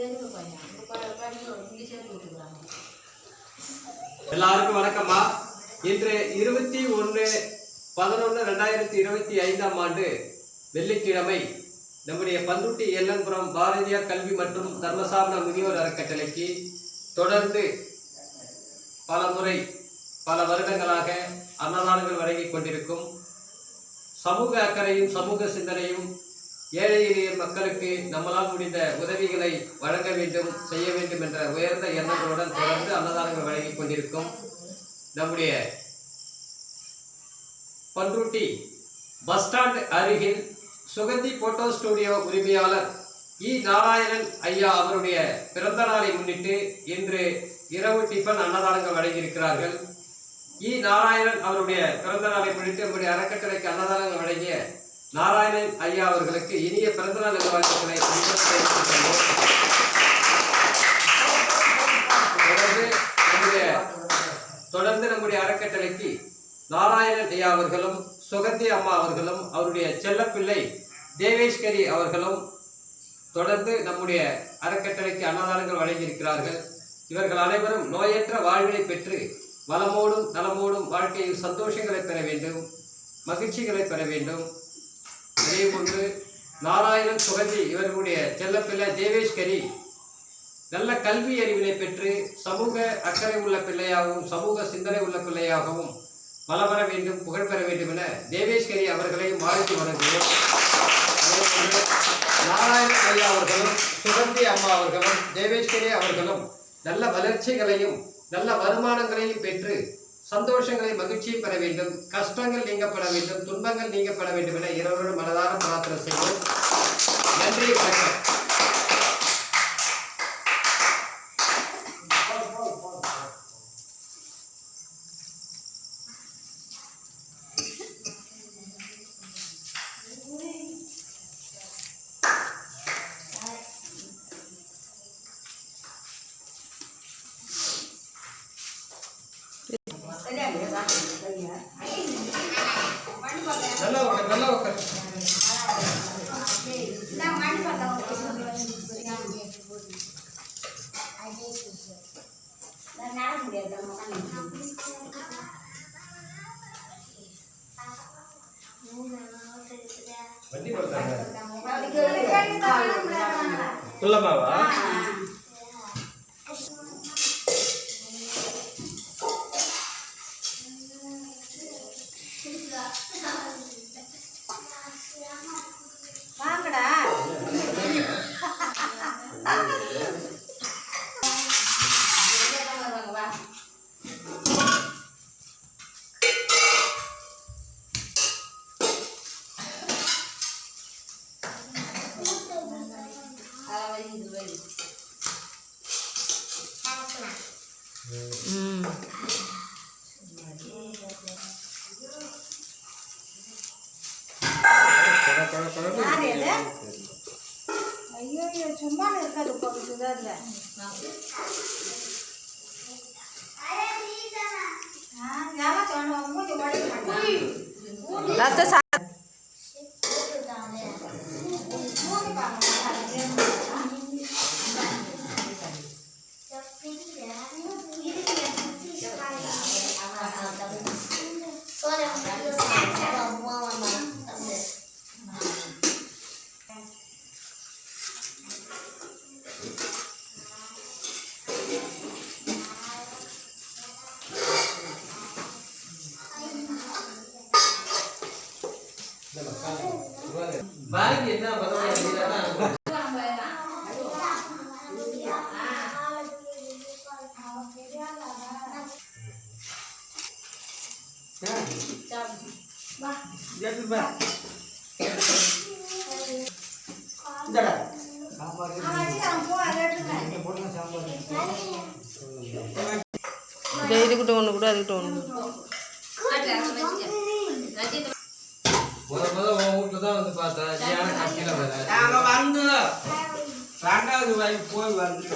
பெரியவங்க பையன் இங்கே சேர்த்து விட்டுக்கிறாங்க எல்லாருக்கும் வணக்கம்மா. இன்று இருபத்தி ஒன்று பதினொன்று ரெண்டாயிரத்தி இருபத்தி ஐந்தாம் ஆண்டு வெள்ளிக்கிழமை நம்முடைய பந்துட்டி எல்லன்புரம் பாரதியார் கல்வி மற்றும் தர்மசாபன முனிவர் அறக்கட்டளைக்கு தொடர்ந்து பல முறை பல வருடங்களாக அன்னதானங்கள் வழங்கிக் கொண்டிருக்கும் சமூக அக்கறையும் சமூக சிந்தனையும் ஏழை எளிய மக்களுக்கு நம்மளால் முடிந்த உதவிகளை வழங்க வேண்டும் செய்ய வேண்டும் என்ற உயர்ந்த எண்ணங்களுடன் தொடர்ந்து அன்னதானங்கள் வழங்கிக் கொண்டிருக்கும் நம்முடைய பன்ருட்டி பஸ் ஸ்டாண்ட் அருகில் சுகந்தி போட்டோ ஸ்டுடியோ உரிமையாளர் இ. நாராயணன் ஐயா அவருடைய பிறந்த நாளை முன்னிட்டு இன்று இரவு டிஃபன் அன்னதானங்கள் வழங்கியிருக்கிறார்கள். இ. நாராயணன் அவருடைய பிறந்த நாளை முன்னிட்டு நம்முடைய அறக்கட்டளைக்கு அன்னதானங்கள் வழங்கிய நாராயணன் ஐயா அவர்களுக்கு இனிய பிறந்தநாள் நல்வாழ்த்துக்களை தொடர்ந்து நம்முடைய தொடர்ந்து நம்முடைய அறக்கட்டளைக்கு நாராயணன் ஐயா அவர்களும் சுகந்தி அம்மா அவர்களும் அவருடைய செல்லப்பிள்ளை தேவேஷ்கரி அவர்களும் தொடர்ந்து நம்முடைய அறக்கட்டளைக்கு அன்னதானங்கள் வழங்கியிருக்கிறார்கள். இவர்கள் அனைவரும் நோயற்ற வாழ்வினை பெற்று வளமோடும் நலமோடும் வாழ்க்கையில் சந்தோஷங்களை பெற வேண்டும் மகிழ்ச்சிகளை பெற வேண்டும். அதே போன்று நாராயணன் சுகந்தி இவர்களுடைய செல்லப்பிள்ளை தேவேஷ்கரி நல்ல கல்வி அறிவினை பெற்று சமூக அக்கறை உள்ள பிள்ளையாகவும் சமூக சிந்தனை உள்ள பிள்ளையாகவும் வளம் வர வேண்டும் புகழ் பெற வேண்டும் என தேவேஷ்கரி அவர்களை வாழ்த்து வணங்குகிறோம். நாராயணன் ஐயா அவர்களும் சுகந்தி அம்மா அவர்களும் தேவேஷ்கரி அவர்களும் நல்ல வளர்ச்சிகளையும் நல்ல வருமானங்களையும் பெற்று சந்தோஷங்களை மகிழ்ச்சியும் பெற வேண்டும். கஷ்டங்கள் நீங்கப்பட வேண்டும். துன்பங்கள் நீங்கப்பட வேண்டும் என இரவரோடு மனதார பிரார்த்தனை செய்வோம் நன்றி வணக்கம். நல்லா உட்கார் வண்டி கொடுத்தாங்க. குள்ளமாவா ஐயோ சும்மா இருக்காது போகுது அதுல யாரா சொன்னோம் Baik, kita baru di datang. Jadi itu udah முத முத உன் வீட்டுல தான் வந்து பார்த்தேன் வர வந்து ரெண்டாவது வயசு போய் வந்து